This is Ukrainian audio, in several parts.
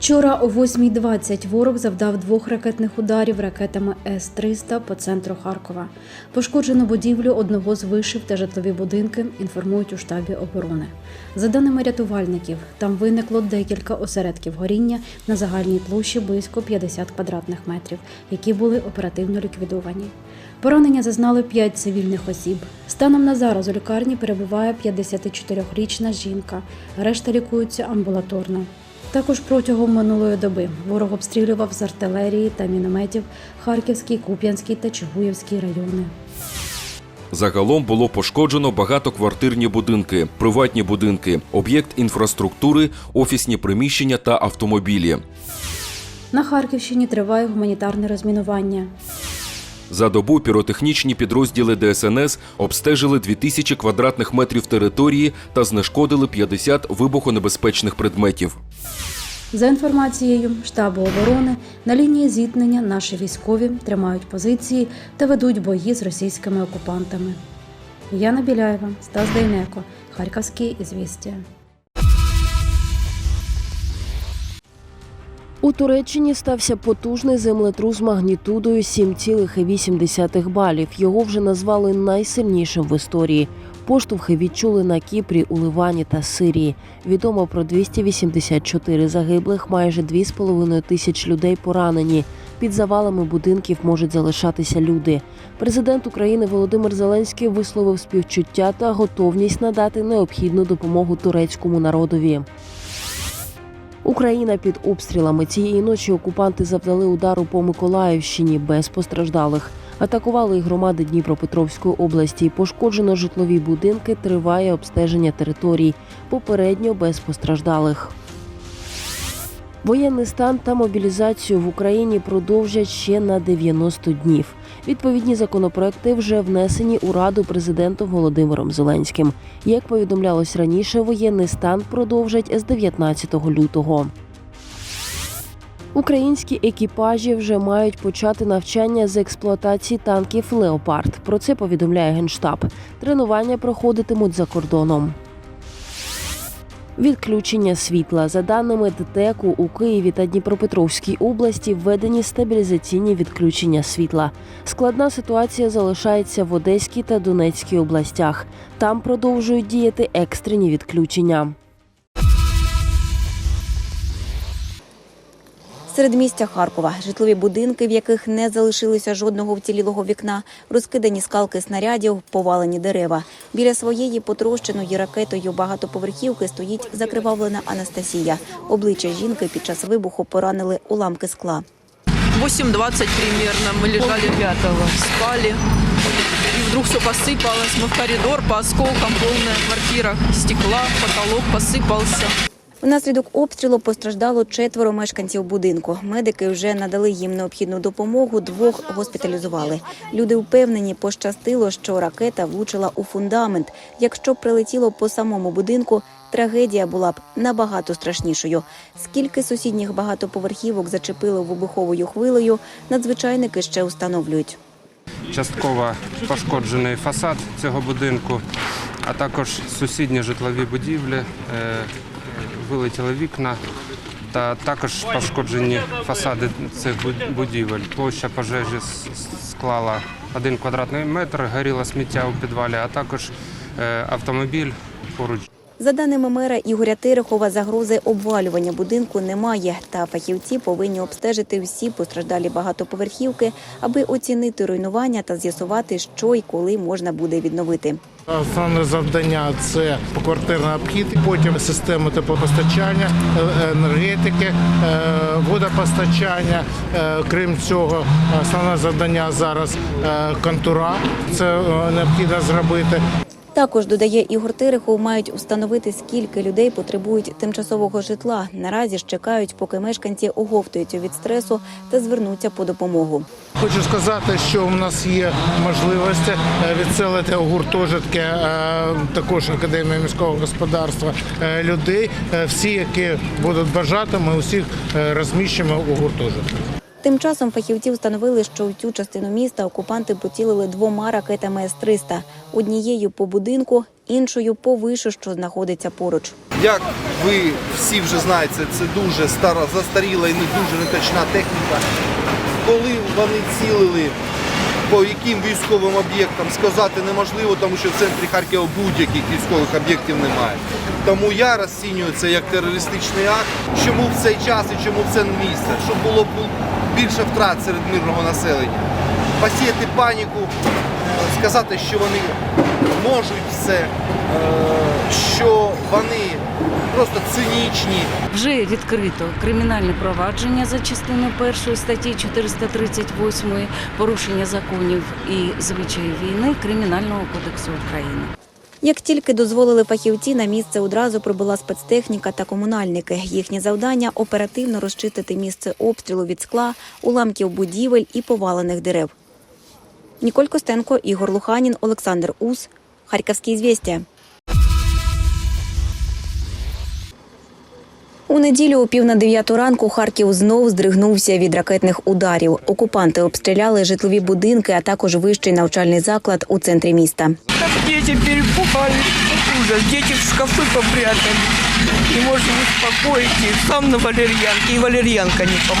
Вчора о 8.20 ворог завдав двох ракетних ударів ракетами С-300 по центру Харкова. Пошкоджено будівлю одного з вишив та житлові будинки, інформують у штабі оборони. За даними рятувальників, там виникло декілька осередків горіння на загальній площі близько 50 квадратних метрів, які були оперативно ліквідовані. Поранення зазнали 5 цивільних осіб. Станом на зараз у лікарні перебуває 54-річна жінка. Решта лікуються амбулаторно. Також протягом минулої доби ворог обстрілював з артилерії та мінометів Харківський, Куп'янський та Чигуївський райони. Загалом було пошкоджено багатоквартирні будинки, приватні будинки, об'єкт інфраструктури, офісні приміщення та автомобілі. На Харківщині триває гуманітарне розмінування. За добу піротехнічні підрозділи ДСНС обстежили 2000 квадратних метрів території та знешкодили 50 вибухонебезпечних предметів. За інформацією штабу оборони, на лінії зіткнення наші військові тримають позиції та ведуть бої з російськими окупантами. Яна Біляєва, Стас Дейнеко, Харківські ізвістія. У Туреччині стався потужний землетрус магнітудою 7,8 балів. Його вже назвали найсильнішим в історії. Поштовхи відчули на Кіпрі, у Ливані та Сирії. Відомо про 284 загиблих, майже 2,5 тисяч людей поранені. Під завалами будинків можуть залишатися люди. Президент України Володимир Зеленський висловив співчуття та готовність надати необхідну допомогу турецькому народові. Україна під обстрілами цієї ночі окупанти завдали удару по Миколаївщині без постраждалих. Атакували й громади Дніпропетровської області. Пошкоджено житлові будинки. Триває обстеження територій. Попередньо без постраждалих. Воєнний стан та мобілізацію в Україні продовжать ще на 90 днів. Відповідні законопроекти вже внесені у раду президентом Володимиром Зеленським. Як повідомлялось раніше, воєнний стан продовжать з 19 лютого. Українські екіпажі вже мають почати навчання з експлуатації танків Леопард. Про це повідомляє генштаб. Тренування проходитимуть за кордоном. Відключення світла за даними ДТЕКу у Києві та Дніпропетровській області введені стабілізаційні відключення світла. Складна ситуація залишається в Одеській та Донецькій областях. Там продовжують діяти екстрені відключення. Середмістя Харкова, житлові будинки, в яких не залишилося жодного вцілілого вікна, розкидані скалки снарядів, повалені дерева. Біля своєї потрощеної ракетою багатоповерхівки стоїть закривавлена Анастасія. Обличчя жінки під час вибуху поранили уламки скла. 8.20 примерно мы лежали, спали. И вдруг все посыпалось. Мы в коридор, по осколкам, полная квартира стекла, потолок посыпался. Внаслідок обстрілу постраждало четверо мешканців будинку. Медики вже надали їм необхідну допомогу. Двох госпіталізували. Люди впевнені, пощастило, що ракета влучила у фундамент. Якщо б прилетіло по самому будинку, трагедія була б набагато страшнішою. Скільки сусідніх багатоповерхівок зачепило вибуховою хвилею, надзвичайники ще встановлюють. частково пошкоджений фасад цього будинку, а також сусідні житлові будівлі, е, вилетіли вікна та також пошкоджені фасади цих будівель. Площа пожежі склала один квадратний метр, горіло сміття у підвалі, а також е, автомобіль поруч. За даними мера Ігоря Терехова, загрози обвалювання будинку немає. Та фахівці повинні обстежити всі постраждалі багатоповерхівки, аби оцінити руйнування та з'ясувати, що і коли можна буде відновити. Основне завдання це поквартирний обхід, потім системи теплопостачання, е- енергетики, е, водопостачання. Е, Крім цього, основне завдання зараз контура. Це необхідно зробити. Також додає Ігор Терехов, мають встановити, скільки людей потребують тимчасового житла. Наразі ж чекають, поки мешканці оговтуються від стресу та звернуться по допомогу. Хочу сказати, що у нас є можливості е, відселити у гуртожитки е, також академії міського господарства е, людей. Всі, які будуть бажати, ми усіх розміщимо у гуртожитках. Тим часом фахівці встановили, що у цю частину міста окупанти поцілили двома ракетами С-300 – однією по будинку, іншою по вишу, що знаходиться поруч. Як ви всі вже знаєте, це дуже стара, застаріла і не дуже неточна техніка. Коли вони цілили по яким військовим об'єктам сказати неможливо, тому що в центрі Харкова будь-яких військових об'єктів немає. Тому я розцінюю це як терористичний акт. Чому в цей час і чому в це місце? Щоб було більше втрат серед мирного населення. Посіяти паніку, е, сказати, що вони можуть все, е, що вони просто цинічні. Вже відкрито кримінальне провадження за частиною першої статті 438 порушення законів і звичаїв війни Кримінального кодексу України. Як тільки дозволили фахівці, на місце одразу прибула спецтехніка та комунальники. Їхнє завдання оперативно розчистити місце обстрілу від скла, уламків будівель і повалених дерев. Ніколь Костенко, Ігор Луханін, Олександр Ус. Харківські звістя. У неділю о пів на дев'яту ранку Харків знов здригнувся від ракетних ударів. Окупанти обстріляли житлові будинки, а також вищий навчальний заклад у центрі міста. Там дети перепугались. Ужас. Дети в шкафы попрятали. Не можем успокоить. Сам на валерьянке. И валерьянка не ничего.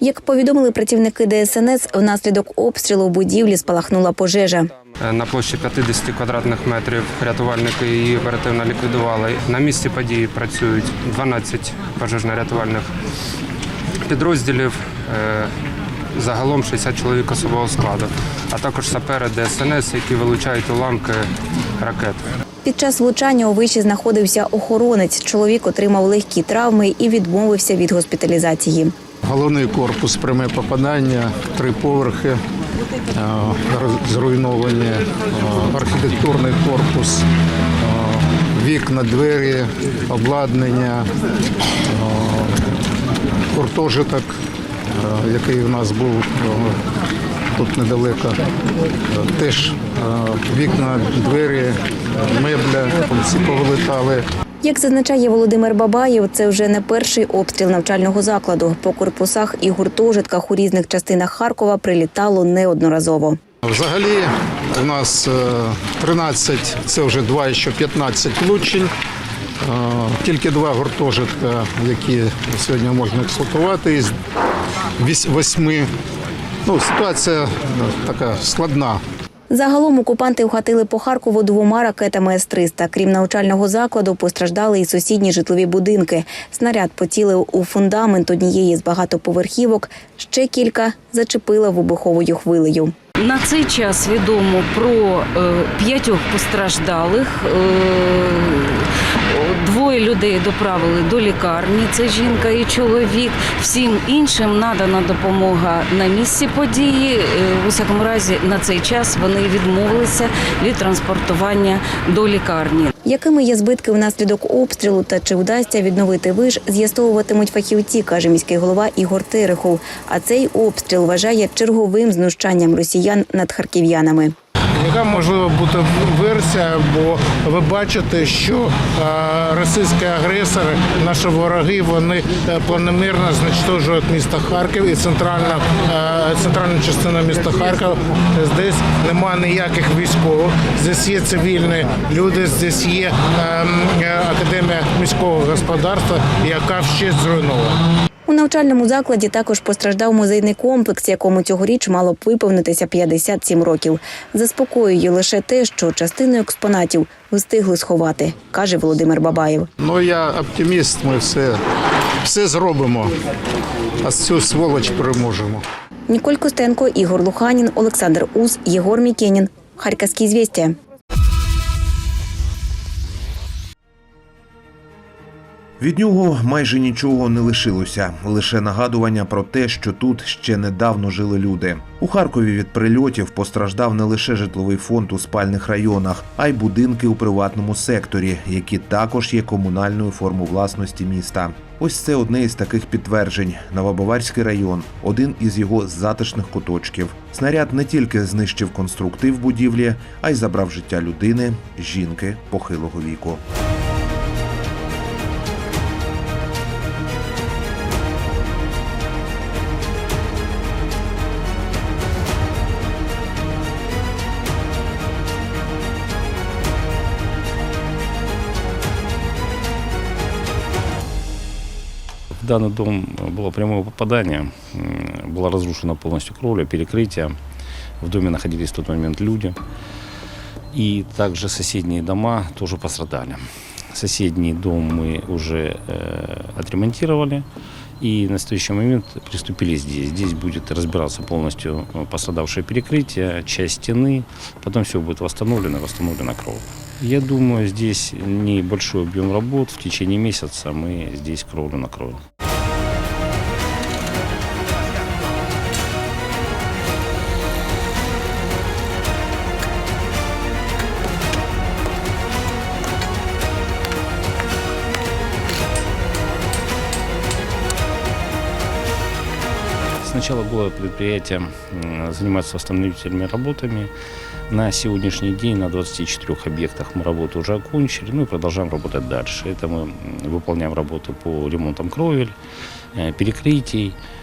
Як повідомили працівники ДСНС, внаслідок обстрілу в будівлі спалахнула пожежа. Е, На площі 50 квадратних метрів рятувальники її оперативно ліквідували. На місці події працюють 12 пожежно-рятувальних підрозділів. е, Загалом 60 чоловік особового складу, а також сапери ДСНС, які вилучають уламки ракет. Під час влучання у виші знаходився охоронець. Чоловік отримав легкі травми і відмовився від госпіталізації. Головний корпус пряме попадання, три поверхи, зруйновані, е, архітектурний корпус, е, вікна, двері, обладнання, е, гуртожиток, е, який у нас був е, тут недалеко. Е, Теж е, вікна, двері, е, мебля, всі повилетали. Як зазначає Володимир Бабаєв, це вже не перший обстріл навчального закладу. По корпусах і гуртожитках у різних частинах Харкова прилітало неодноразово. Взагалі у нас е, 13, це вже два, ще 15 влучень. Е, Тільки два гуртожитка, які сьогодні можна експлуатувати із восьми. Ну, ситуація е, така складна. Загалом окупанти вхатили по Харкову двома ракетами С-300. Крім навчального закладу, постраждали і сусідні житлові будинки. Снаряд поцілив у фундамент однієї з багатоповерхівок. Ще кілька зачепила вибуховою хвилею. На цей час відомо про е, п'ятьох постраждалих. Двоє людей доправили до лікарні. Це жінка і чоловік. Всім іншим надана допомога на місці події. Е, в усякому разі, на цей час вони відмовилися від транспортування до лікарні. Якими є збитки внаслідок обстрілу та чи вдасться відновити виш, з'ясовуватимуть фахівці, каже міський голова Ігор Терехов. А цей обстріл вважає черговим знущанням росіян над харків'янами. Яка можливо бути версія, бо ви бачите, що е, російські агресори, наші вороги, вони е, планомірно знищують місто Харків і центральна, е, центральна частина міста Харкова. Здесь немає ніяких військових, здесь є цивільні люди, здесь є е, е, академія міського господарства, яка ще зруйнована. У навчальному закладі також постраждав музейний комплекс, якому цьогоріч мало б виповнитися 57 років. Заспокоює лише те, що частину експонатів встигли сховати, каже Володимир Бабаєв. Ну я оптиміст, ми все, все зробимо, а цю сволоч переможемо. Ніколь Костенко, Ігор Луханін, Олександр Ус, Єгор Мікенін. Харківські звістя. Від нього майже нічого не лишилося, лише нагадування про те, що тут ще недавно жили люди. У Харкові від прильотів постраждав не лише житловий фонд у спальних районах, а й будинки у приватному секторі, які також є комунальною формою власності міста. Ось це одне із таких підтверджень. Новобаварський район, один із його затишних куточків. Снаряд не тільки знищив конструктив будівлі, а й забрав життя людини, жінки похилого віку. Данный дом было прямое попадание. Была разрушена полностью кровля, перекрытие. В доме находились в тот момент люди. И также соседние дома тоже пострадали. Соседний дом мы уже э, отремонтировали. И в настоящий момент приступили здесь. Здесь будет разбираться полностью э, пострадавшее перекрытие, часть стены. Потом все будет восстановлено, восстановлена кровля. Я думаю, здесь небольшой объем работ. В течение месяца мы здесь кровлю накроем. Сначала было предприятие м, заниматься восстановительными работами. На сегодняшний день на 24 объектах мы работу уже окончили, ну и продолжаем работать дальше. Это мы м, выполняем работы по ремонтам кровель, э, перекрытий, э,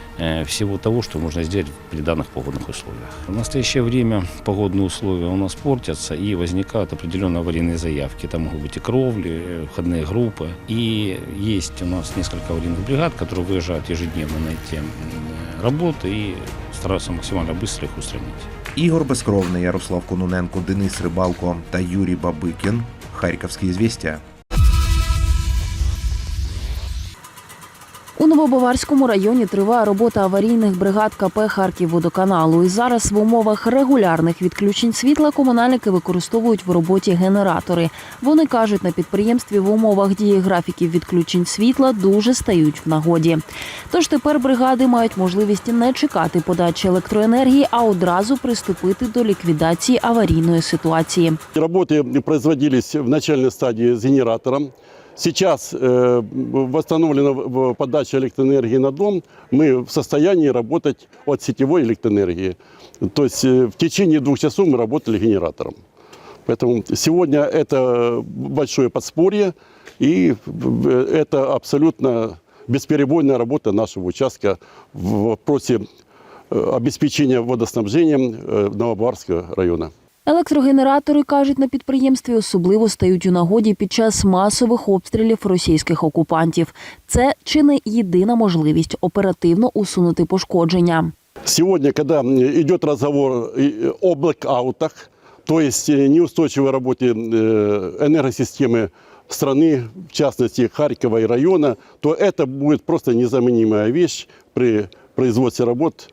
всего того, что можно сделать при данных погодных условиях. В настоящее время погодные условия у нас портятся и возникают определенные аварийные заявки. Это могут быть и кровли, э, входные группы. И есть у нас несколько аварийных бригад, которые выезжают ежедневно на эти м, работы и стараются максимально быстро их устранить. Ігор Безкровний, Ярослав Кононенко, Денис Рибалко та Юрій Бабикін. Харківські звістя. У Новобаварському районі триває робота аварійних бригад КП Харківводоканалу. І зараз в умовах регулярних відключень світла комунальники використовують в роботі генератори. Вони кажуть, на підприємстві в умовах дії графіків відключень світла дуже стають в нагоді. Тож тепер бригади мають можливість не чекати подачі електроенергії, а одразу приступити до ліквідації аварійної ситуації. Работы производились в начальной стадии с генератором. Сейчас э, восстановлена подача электроэнергии на дом. Мы в состоянии работать от сетевой электроэнергии. То есть э, в течение двух часов мы работали генератором. Поэтому сегодня это большое подспорье, и в- это абсолютно бесперебойная работа нашего участка в вопросе э, обеспечения водоснабжением э, Новобарского района. Електрогенератори кажуть на підприємстві особливо стають у нагоді під час масових обстрілів російських окупантів. Це чи не єдина можливість оперативно усунути пошкодження. Сегодня, когда идет разговор э, о блэкаутах, то есть э, неустойчивой работе э, энергосистемы страны, в частности Харькова и района, то это будет просто незаменимая вещь при производстве работ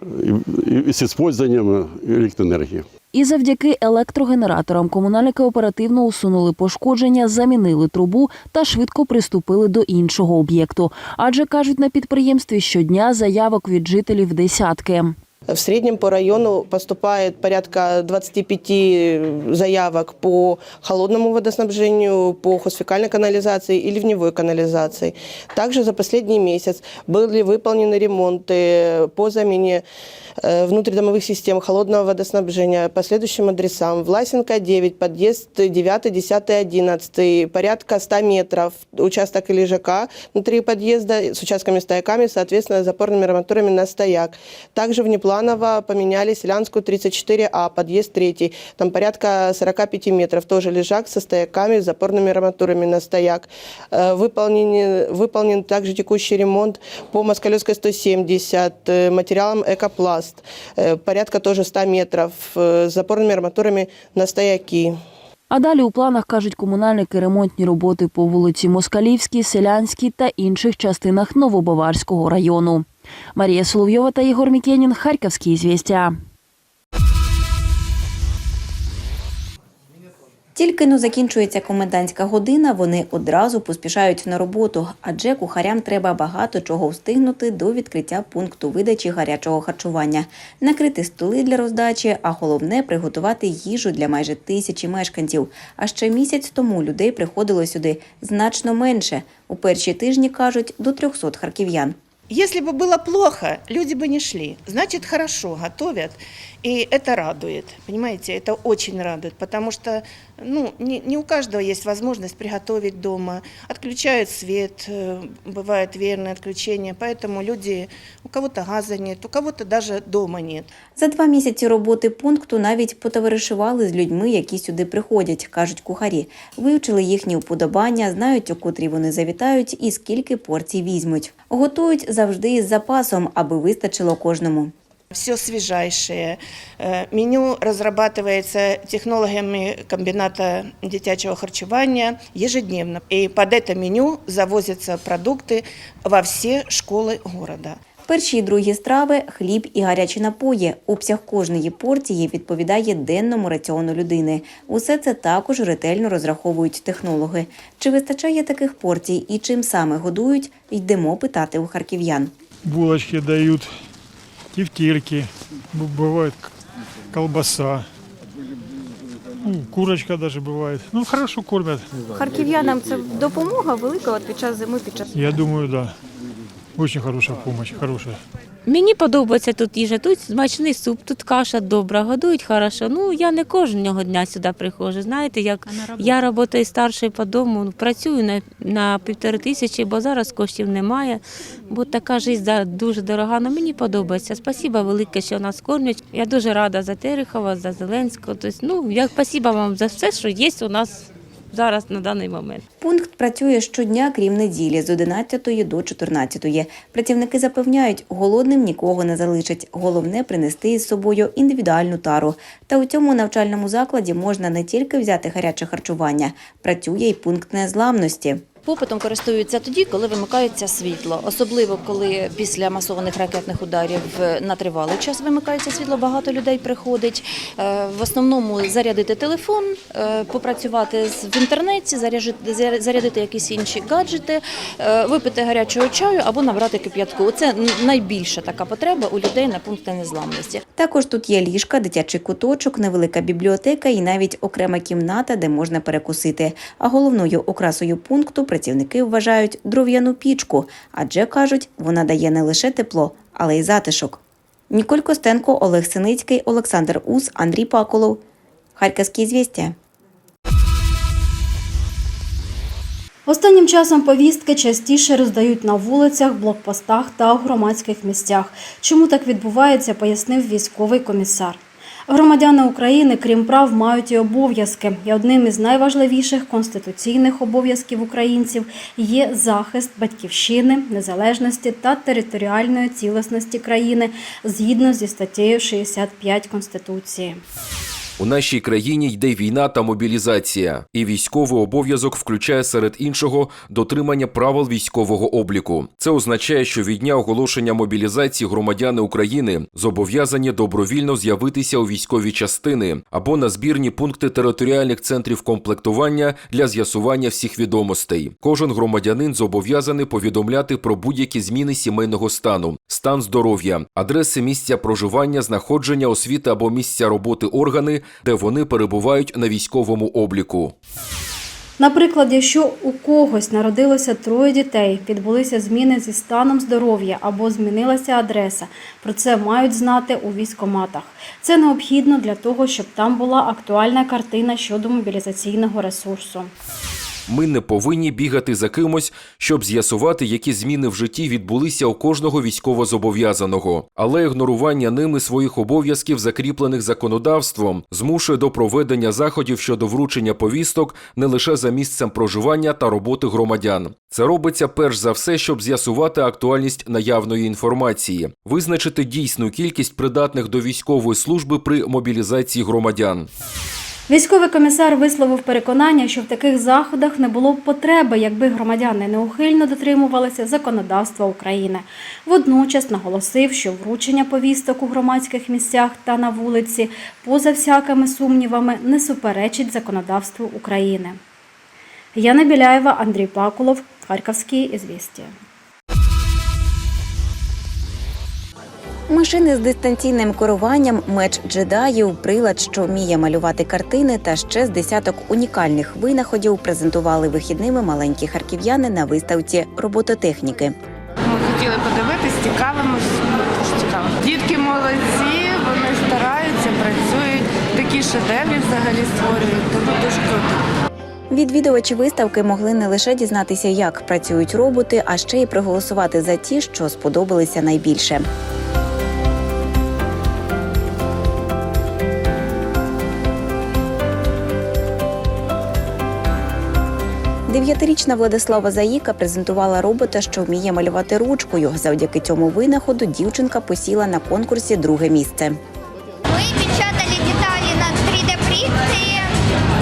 э, и- и с использованием э, электроэнергии. І завдяки електрогенераторам комунальники оперативно усунули пошкодження, замінили трубу та швидко приступили до іншого об'єкту. Адже кажуть на підприємстві щодня заявок від жителів десятки. В среднем по району поступает порядка 25 заявок по холодному водоснабжению, по хозфекальной канализации и ливневой канализации. Также за последний месяц были выполнены ремонты по замене э, внутридомовых систем холодного водоснабжения по следующим адресам. Власенко 9, подъезд 9, 10, 11, порядка 100 метров, участок или ЖК внутри подъезда с участками стояками, соответственно, запорными арматурами на стояк. Также внепланово поменяли Селянскую 34А, подъезд 3. Там порядка 45 метров, тоже лежак со стояками, с запорными арматурами на стояк. Э, Выполнен, выполнен также текущий ремонт по Москалевской 170, э, материалом «Экопласт». Э, Порядка тоже 100 метров, э, с запорными арматурами на стояки. А далі у планах кажуть комунальники ремонтні роботи по вулиці Москалівській, Селянській та інших частинах Новобаварського району. Марія Соловйова та Ігор Мікенін. Харківські звістя. Тільки но закінчується комендантська година, вони одразу поспішають на роботу, адже кухарям треба багато чого встигнути до відкриття пункту видачі гарячого харчування, накрити столи для роздачі, а головне приготувати їжу для майже тисячі мешканців. А ще місяць тому людей приходило сюди значно менше. У перші тижні кажуть до 300 харків'ян. Если бы было плохо, люди бы не шли. Значит, хорошо готовят, и это радует. Понимаете, это очень радует, потому что ну, не, не у каждого есть возможность приготовить дома. Отключают свет, э, бывает верное отключение, поэтому люди, у кого-то газа нет, у кого-то даже дома нет. За два місяці роботи пункту навіть потоваришували з людьми, які сюди приходять, кажуть кухарі. Вивчили їхні вподобання, знають, у котрі вони завітають і скільки порцій візьмуть. Готують завжди із запасом, аби вистачило кожному. Все свежайшее. Э, Меню разрабатывается технологами комбината дитячего харчевания ежедневно. И под это меню завозятся продукты во все школы города. Перші і другі страви, хліб і гарячі напої. Обсяг кожної порції відповідає денному раціону людини. Усе це також ретельно розраховують технологи. Чи вистачає таких порцій і чим саме годують, йдемо питати у харків'ян. булочки дают, тефтельки, бывает колбаса, ну, курочка даже бывает. Ну, хорошо кормят. Харків'янам це допомога велика от під час зими, під час. Я думаю, да. Очень хорошая помощь, хорошая. Мені подобається тут їжа, тут смачний суп, тут каша добра, годують хорошо. Ну я не кожного дня сюди приходжу. Знаєте, як я працюю старшою по дому, ну, працюю на, на півтори тисячі, бо зараз коштів немає. Бо така життя дуже дорога. Ну мені подобається. Спасіба велике, що нас кормять. Я дуже рада за Терехова, за Зеленського. Тобто, ну я спасіба вам за все, що є у нас зараз на даний момент. Пункт працює щодня, крім неділі, з 11 до 14. Працівники запевняють, голодним нікого не залишать. Головне принести із собою індивідуальну тару. Та у цьому навчальному закладі можна не тільки взяти гаряче харчування, працює й пункт незламності. Попитом користуються тоді, коли вимикається світло, особливо коли після масованих ракетних ударів на тривалий час вимикається світло. Багато людей приходить. Е, В основному зарядити телефон, е, попрацювати в інтернеті, зарядити якісь інші гаджети, е, випити гарячого чаю або набрати кип'ятку. Це найбільша така потреба у людей на пункті незламності. Також тут є ліжка, дитячий куточок, невелика бібліотека і навіть окрема кімната, де можна перекусити. А головною окрасою пункту працівники вважають дров'яну пічку, адже кажуть, вона дає не лише тепло, але й затишок. Ніколь Костенко, Олег Синицький, Олександр Ус, Андрій Паколов. Харківські звістя. Останнім часом повістки частіше роздають на вулицях, блокпостах та громадських місцях. Чому так відбувається, пояснив військовий комісар. Громадяни України, крім прав, мають і обов'язки. І одним із найважливіших конституційних обов'язків українців є захист батьківщини, незалежності та територіальної цілісності країни згідно зі статтею 65 Конституції. У нашій країні йде війна та мобілізація, і військовий обов'язок включає серед іншого дотримання правил військового обліку. Це означає, що від дня оголошення мобілізації громадяни України зобов'язані добровільно з'явитися у військові частини або на збірні пункти територіальних центрів комплектування для з'ясування всіх відомостей. Кожен громадянин зобов'язаний повідомляти про будь-які зміни сімейного стану, стан здоров'я, адреси місця проживання, знаходження освіти або місця роботи органи, де вони перебувають на військовому обліку. Наприклад, якщо у когось народилося троє дітей, відбулися зміни зі станом здоров'я або змінилася адреса, про це мають знати у військоматах. Це необхідно для того, щоб там була актуальна картина щодо мобілізаційного ресурсу. Ми не повинні бігати за кимось, щоб з'ясувати, які зміни в житті відбулися у кожного військовозобов'язаного. Але ігнорування ними своїх обов'язків, закріплених законодавством, змушує до проведення заходів щодо вручення повісток не лише за місцем проживання та роботи громадян. Це робиться перш за все, щоб з'ясувати актуальність наявної інформації, визначити дійсну кількість придатних до військової служби при мобілізації громадян. Військовий комісар висловив переконання, що в таких заходах не було б потреби, якби громадяни неухильно дотримувалися законодавства України. Водночас наголосив, що вручення повісток у громадських місцях та на вулиці, поза всякими сумнівами, не суперечить законодавству України. Яна Біляєва, Андрій Пакулов, Харківські ізвістія. Машини з дистанційним керуванням, меч джедаїв, прилад, що вміє малювати картини, та ще з десяток унікальних винаходів презентували вихідними маленькі харків'яни на виставці робототехніки. Ми хотіли подивитись, цікавимось. Цікаво. Дітки молодці, вони стараються, працюють. Такі шедеврів взагалі створюють, тому дуже круто. Відвідувачі виставки могли не лише дізнатися, як працюють роботи, а ще й проголосувати за ті, що сподобалися найбільше. Дев'ятирічна Владислава Заїка презентувала робота, що вміє малювати ручкою. Завдяки цьому винаходу дівчинка посіла на конкурсі друге місце. Ми печатали деталі на 3D-принтере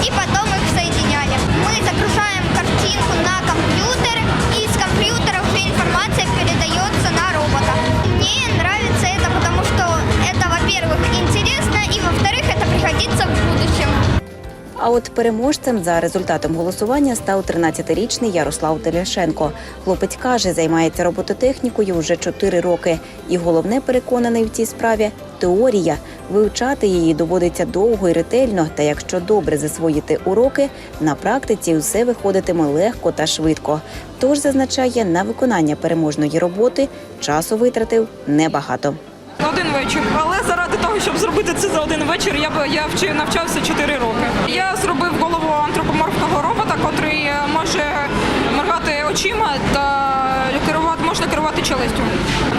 и потом их А от переможцем за результатом голосування став 13-річний Ярослав Теляшенко. Хлопець каже, займається робототехнікою вже 4 роки. І головне переконаний в цій справі теорія. Вивчати її доводиться довго і ретельно. Та якщо добре засвоїти уроки, на практиці все виходитиме легко та швидко. Тож зазначає, на виконання переможної роботи часу витратив небагато. Один вечір. Того, щоб зробити це за один вечір, я б я вчи навчався 4 роки. Я зробив голову антропоморфного робота, котрий е, може моргати очима та керувати можна керувати челюстю.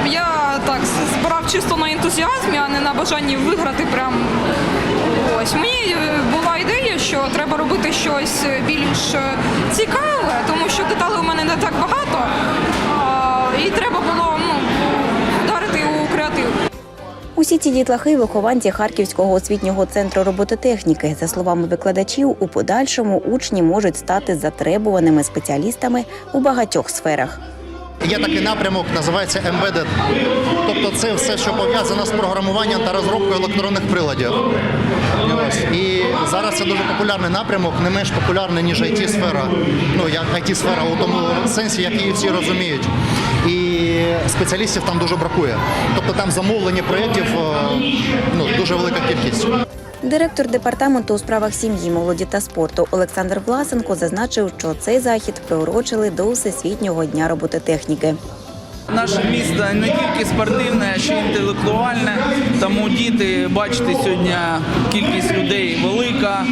Я так збирав чисто на ентузіазмі, а не на бажанні виграти. Прям ось мені е, була ідея, що треба робити щось більш е, цікаве, тому що деталей у мене не так багато. І треба було Усі ці дітлахи вихованці Харківського освітнього центру робототехніки. За словами викладачів, у подальшому учні можуть стати затребуваними спеціалістами у багатьох сферах. Є такий напрямок, називається Embedded. Тобто це все, що пов'язано з програмуванням та розробкою електронних приладів. І зараз це дуже популярний напрямок, не менш популярний, ніж IT-сфера. Ну, як IT-сфера у тому сенсі, як її всі розуміють. І спеціалістів там дуже бракує. Тобто там замовлення проєктів е, ну, дуже велика кількість. Директор департаменту у справах сім'ї, молоді та спорту Олександр Власенко зазначив, що цей захід приурочили до Всесвітнього дня робототехніки. Наше місто не тільки спортивне, а ще й інтелектуальне. Тому діти, бачите, сьогодні кількість людей велика.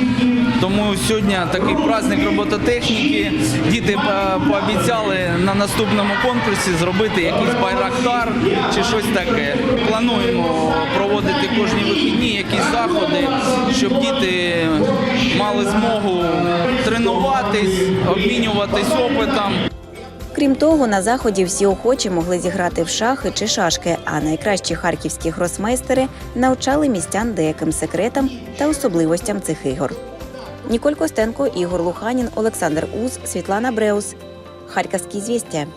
Тому сьогодні такий праздник робототехніки. Діти е, пообіцяли на наступному конкурсі зробити якийсь байрактар чи щось таке. Плануємо проводити кожні вихідні якісь заходи, щоб діти мали змогу тренуватись, обмінюватись опитом. Крім того, на заході всі охочі могли зіграти в шахи чи шашки, а найкращі харківські гросмейстери навчали містян деяким секретам та особливостям цих ігор. Ніколь Костенко, Ігор Луханін, Олександр Уз, Світлана Бреус. Харківські звістя.